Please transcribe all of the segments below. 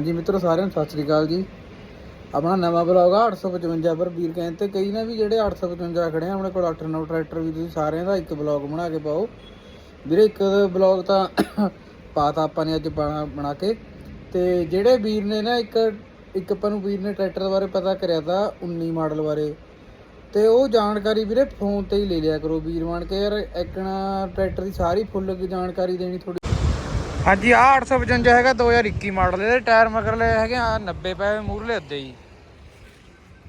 ਹਾਂਜੀ ਮਿੱਤਰੋ, ਸਾਰਿਆਂ ਨੂੰ ਸਤਿ ਸ੍ਰੀ ਅਕਾਲ ਜੀ। ਆਪਣਾ ਨਵਾਂ ਬਲੌਗ ਆ 855 ਪਰ ਵੀਰ ਕਹਿੰਦੇ ਕਈ ਨਾ ਵੀ ਜਿਹੜੇ 855 ਖੜੇ ਆ, ਆਪਣੇ ਕੋਲ 89 ਟਰੈਕਟਰ ਵੀ ਤੁਸੀਂ ਸਾਰਿਆਂ ਦਾ ਇੱਕ ਬਲੌਗ ਬਣਾ ਕੇ ਪਾਓ। ਵੀਰੇ, ਇੱਕ ਬਲੌਗ ਤਾਂ ਪਾਤਾ ਆਪਾਂ ਨੇ ਅੱਜ ਬਣਾ ਬਣਾ ਕੇ। ਤੇ ਜਿਹੜੇ ਵੀਰ ਨੇ ਨਾ ਇੱਕ ਇੱਕ ਆਪਾਂ ਨੂੰ ਵੀਰ ਨੇ ਟਰੈਕਟਰ ਬਾਰੇ ਪਤਾ ਕਰਿਆ ਤਾਂ 19 ਮਾਡਲ ਬਾਰੇ। ਤੇ ਉਹ ਜਾਣਕਾਰੀ ਵੀਰੇ ਫੋਨ ਤੇ ਹੀ ਲੈ ਲਿਆ ਕਰੋ। ਵੀਰ ਬਣ ਕੇ ਯਾਰ ਇੱਕਣਾ ਟਰੈਕਟਰ ਦੀ ਸਾਰੀ ਫੁੱਲ ਜਾਣਕਾਰੀ ਦੇਣੀ ਥੋੜੀ ਹਾਂਜੀ ਆ 855 ਹੈਗਾ 2021 ਮਾਡਲ। ਇਹਦੇ ਟਾਇਰ ਮਗਰਲੇ ਹੈਗੇ ਆ 90 ਪਏ ਮੂਰਲੇ ਅੱਧੇ ਜੀ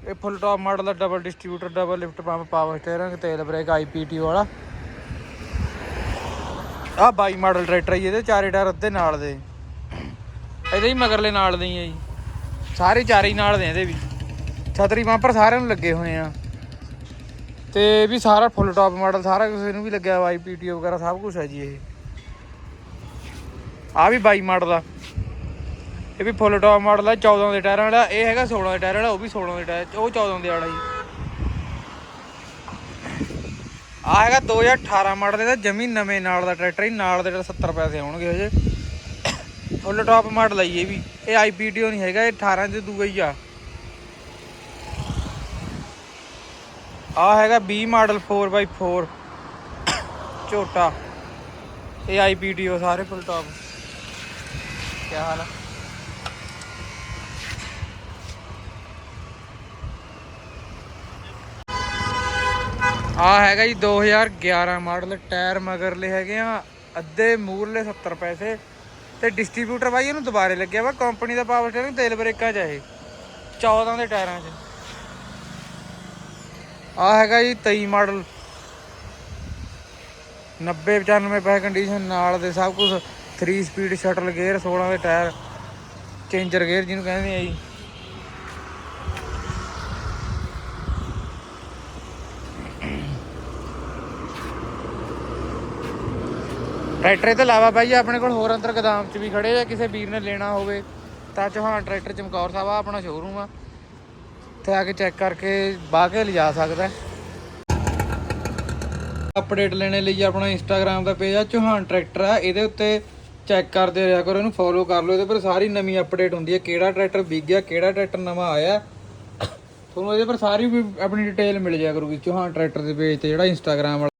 ਇਹ ਫੁੱਲ ਟਾਪ ਮਾਡਲ ਦਾ double distributor double lift pump power steering ਤੇਲ ਬ੍ਰੇਕ ਆਈਪੀਟੀਓ ਵਾਲਾ। ਆ 22 ਮਾਡਲ ਟਰੈਕਟਰ ਜੀ, ਇਹਦੇ ਚਾਰੇ ਟਾਇਰ ਅੱਧੇ ਨਾਲ ਦੇ। ਇਹਦੇ ਹੀ ਮਗਰਲੇ ਨਾਲ ਦੇ ਹੀ ਆ ਜੀ। ਸਾਰੇ ਚਾਰੇ ਹੀ ਨਾਲ ਦੇ ਇਹਦੇ ਵੀ। ਛਤਰੀ ਬੰਪਰ ਸਾਰਿਆਂ ਨੂੰ ਲੱਗੇ ਹੋਏ ਆ। ਤੇ ਇਹ ਵੀ ਸਾਰਾ ਫੁੱਲ ਟਾਪ ਮਾਡਲ ਸਾਰਾ ਕੁਝ ਇਹਨੂੰ ਵੀ ਲੱਗਿਆ ਵਾ ਆਈਪੀਟੀਓ ਵਗੈਰਾ ਸਭ ਕੁਝ ਹੈ ਜੀ ਇਹ। ਆ ਵੀ 22 ਮਾਡਲ ਆ। ਇਹ ਵੀ ਫੁੱਲ ਟਾਪ ਮਾਡਲ ਆ 14 ਦੇ ਟਾਇਰਾਂ ਵਾਲਾ, ਇਹ ਹੈਗਾ 16 ਦੇ ਟਾਇਰ ਵਾਲਾ, ਉਹ ਵੀ 16 ਦੇ ਟਾਇਰ, ਉਹ 14 ਦੇ ਵਾਲਾ ਜੀ। ਆ ਹੈਗਾ 2018 ਮਾਡਲ ਇਹਦਾ, ਜਮੀ ਨਵੇਂ ਨਾਲ ਦਾ ਟਰੈਕਟਰ ਹੀ ਨਾਲ ਦੇ 70 ਪੈਸੇ ਆਉਣਗੇ ਹਜੇ। ਫੁੱਲ ਟਾਪ ਮਾਡਲ ਆ ਇਹ ਵੀ, ਇਹ ਆਈਪੀਟੀਓ ਨਹੀਂ ਹੈਗਾ, ਇਹ 18 ਦੇ ਦੂਗਾ ਹੀ ਆ। ਆ ਹੈਗਾ 20 ਮਾਡਲ 4x4 ਝੋਟਾ। ਇਹ ਆਈਪੀਟੀਓ ਸਾਰੇ ਫੁੱਲ ਟਾਪ ਕੀ ਹਾਲ ਹੈ ਆ ਹੈਗਾ ਜੀ 2011 ਮਾਡਲ, ਟਾਇਰ ਮਗਰਲੇ ਹੈਗੇ ਆ, ਅੱਧੇ ਮੂਰਲੇ 70 ਪੈਸੇ। ਤੇ ਡਿਸਟ੍ਰੀਬਿਊਟਰ ਬਾਈ, ਇਹਨੂੰ ਦੁਬਾਰੇ ਲੱਗਿਆ ਵਾ ਕੰਪਨੀ ਦਾ ਪਾਵਰ ਸਟੀਅਰਿੰਗ ਤੇਲ ਬ੍ਰੇਕਾਂ ਚ ਆ ਇਹ। 14 ਦੇ ਟਾਇਰਾਂ 'ਚ। ਆ ਹੈਗਾ ਜੀ 23 ਮਾਡਲ। 90 95 ਪੈ ਕੰਡੀਸ਼ਨ ਨਾਲ ਦੇ ਸਭ ਕੁਝ 3 ਸਪੀਡ ਸ਼ਟਲ ਗੇਅਰ 16 ਦੇ ਟਾਇਰ ਚੇਂਜਰ ਗੇਅਰ ਜਿਹਨੂੰ ਕਹਿੰਦੇ ਆ ਜੀ। ਟਰੈਕਟਰ ਤੋਂ ਇਲਾਵਾ ਬਾਈ ਆਪਣੇ ਕੋਲ ਹੋਰ ਅੰਦਰ ਗਦਾਮ 'ਚ ਵੀ ਖੜੇ ਆ ਕਿਸੇ ਵੀਰ ਨੇ ਲੈਣਾ ਹੋਵੇ, ਤਾਂ ਚੌਹਾਨ ਟਰੈਕਟਰ ਚਮਕੌਰ ਸਾਹਿਬ ਆ, ਆਪਣਾ ਸ਼ੋਰੂਮ ਆ। ਉੱਥੇ ਆ ਕੇ ਚੈੱਕ ਕਰਕੇ ਬਾਹ ਕੇ ਲਿਜਾ ਸਕਦਾ। ਅਪਡੇਟ ਲੈਣੇ ਲਈ ਆਪਣਾ ਇੰਸਟਾਗ੍ਰam ਦਾ ਪੇਜ ਆ, ਚੌਹਾਨ ਟਰੈਕਟਰ ਆ। ਇਹਦੇ ਉੱਤੇ ਚੈੱਕ ਕਰਦੇ ਰਿਹਾ ਕਰੋ, ਇਹਨੂੰ ਫੋਲੋ ਕਰ ਲਓ, ਇਹਦੇ ਪਰ ਸਾਰੀ ਨਵੀਂ ਅਪਡੇਟ ਹੁੰਦੀ ਹੈ, ਕਿਹੜਾ ਟਰੈਕਟਰ ਵਿਕ ਗਿਆ, ਕਿਹੜਾ ਟਰੈਕਟਰ ਨਵਾਂ ਆਇਆ। ਤੁਹਾਨੂੰ ਇਹਦੇ ਪਰ ਸਾਰੀ ਵੀ ਆਪਣੀ ਡਿਟੇਲ ਮਿਲ ਜਾਇਆ ਕਰੂਗੀ ਚੌਹਾਨ ਟਰੈਕਟਰ ਦੇ ਪੇਜ ਤੇ ਜਿਹੜਾ ਇੰਸਟਾਗ੍ਰam ਵਾਲਾ